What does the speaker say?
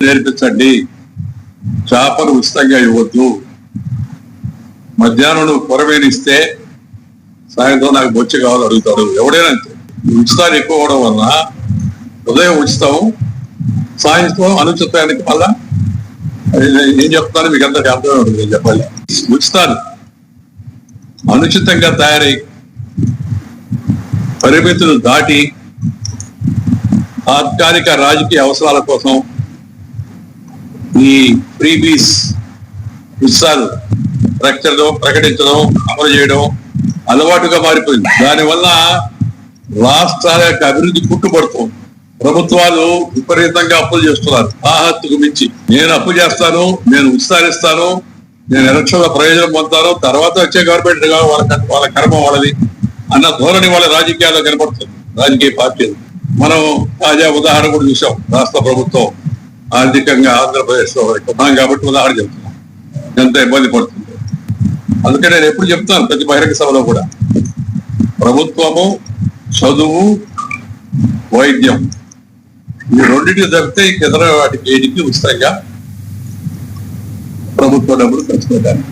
నేర్పించండి. చేపలు ఉచితంగా ఇవ్వద్దు. మధ్యాహ్నం నువ్వు సాయంత్రం నాకు బొచ్చి కావాలి అడుగుతాడు ఎవడైనా ఉచితాలు ఎక్కువ అవడం వలన ఉదయం ఉచితం సాయంత్రం అనుచితానికి మళ్ళా ఏం చెప్తాను మీకు అంత అర్థమే ఉంటుంది. నేను చెప్పాలి. ఉచితాలు అనుచితంగా తయారై పరిమితులు దాటి తాత్కాలిక రాజకీయ అవసరాల కోసం ఈ ఫ్రీబీస్ ఉత్సాలు ప్రకటించడం ప్రకటించడం అమలు చేయడం అలవాటుగా మారిపోయింది. దానివల్ల రాష్ట్రాల యొక్క అభివృద్ధి పుట్టుబడుతుంది. ప్రభుత్వాలు విపరీతంగా అప్పులు చేస్తున్నారు. ఆహత్తుకు మించి. నేను అప్పు చేస్తాను నేను విస్తారిస్తాను నేను ఎలక్షన్ల ప్రయోజనం పొందుతాను తర్వాత వచ్చే గవర్నమెంట్ వాళ్ళ వాళ్ళ కర్మ వాళ్ళది అన్న ధోరణి వాళ్ళ రాజకీయాల్లో కనబడుతుంది రాజకీయ పార్టీలు. మనం తాజా ఉదాహరణ కూడా చూసాం రాష్ట్ర ప్రభుత్వం ఆర్థికంగా ఆంధ్రప్రదేశ్లో ఉన్నాం కాబట్టి ఉదాహరణ చెప్తున్నాం. ఎంత ఇబ్బంది పడుతుంది. అందుకే నేను ఎప్పుడు చెప్తాను ప్రతి బహిరంగ సభలో కూడా. ప్రభుత్వము చదువు వైద్యం ఈ రెండింటికి తప్పితే ఇతర వాటికి ఏడికి ఉచితంగా ప్రభుత్వ డబ్బులు ఖర్చు పెట్టాలి.